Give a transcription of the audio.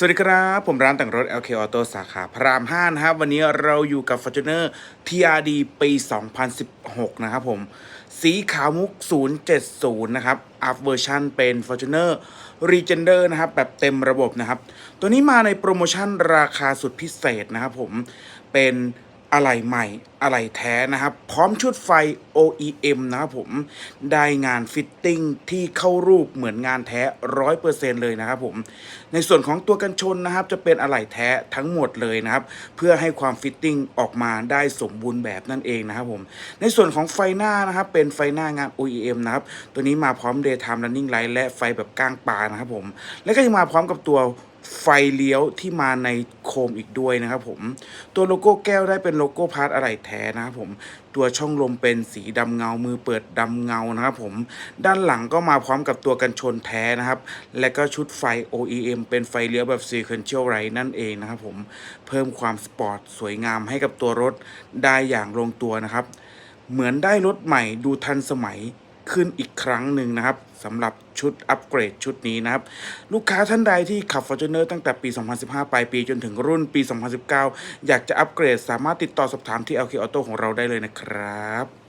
สวัสดีครับ ผมร้านแต่งรถ LK Auto สาขาพระราม 5 นะครับ วันนี้เราอยู่กับ Fortuner TRD ปี 2016 นะครับผม สีขาวมุก 070 นะครับ อัพเวอร์ชันเป็น Fortuner Regender นะครับ แบบเต็มระบบนะครับ ตัวนี้มาในโปรโมชั่นราคาสุดพิเศษนะครับผม เป็น อะไหล่ใหม่อะไหล่แท้นะครับ พร้อมชุดไฟ OEM นะครับผมได้งานฟิตติ้งที่เข้ารูปเหมือนงานแท้100%เลยนะครับผมในส่วนของตัวกันชนนะครับ จะเป็นอะไหล่แท้ทั้งหมดเลยนะครับ เพื่อให้ความฟิตติ้งออกมาได้สมบูรณ์แบบนั่นเองนะครับผมในส่วนของไฟหน้านะครับ เป็นไฟหน้างาน OEM นะครับ ตัวนี้มาพร้อม Daytime Running Light และไฟแบบก้างปลานะครับผมและก็ยังมาพร้อมกับตัว ไฟเลี้ยวที่มาในโคมอีกด้วยนะครับผม ตัวโลโก้แก้วได้เป็นโลโก้พาร์ทอะไหล่แท้นะครับผม ตัวช่องลมเป็นสีดำเงา มือเปิดดำเงานะครับผม ด้านหลังก็มาพร้อมกับตัวกันชนแท้นะครับ และก็ชุดไฟ OEM เป็นไฟเลี้ยวแบบ Sequential Light นั่นเองนะครับผม เพิ่มความสปอร์ตสวยงามให้กับตัวรถได้อย่างลงตัวนะครับ เหมือนได้รถใหม่ดูทันสมัย ขึ้นอีกครั้งหนึ่งนะครับสำหรับชุดอัปเกรดชุดนี้นะครับ ลูกค้าท่านใดที่ขับ Fortuner ตั้งแต่ปี 2015 ปลายปีจนถึงรุ่นปี 2019 อยากจะอัปเกรดสามารถติดต่อสอบถามที่ LK Auto ของเราได้เลยนะครับ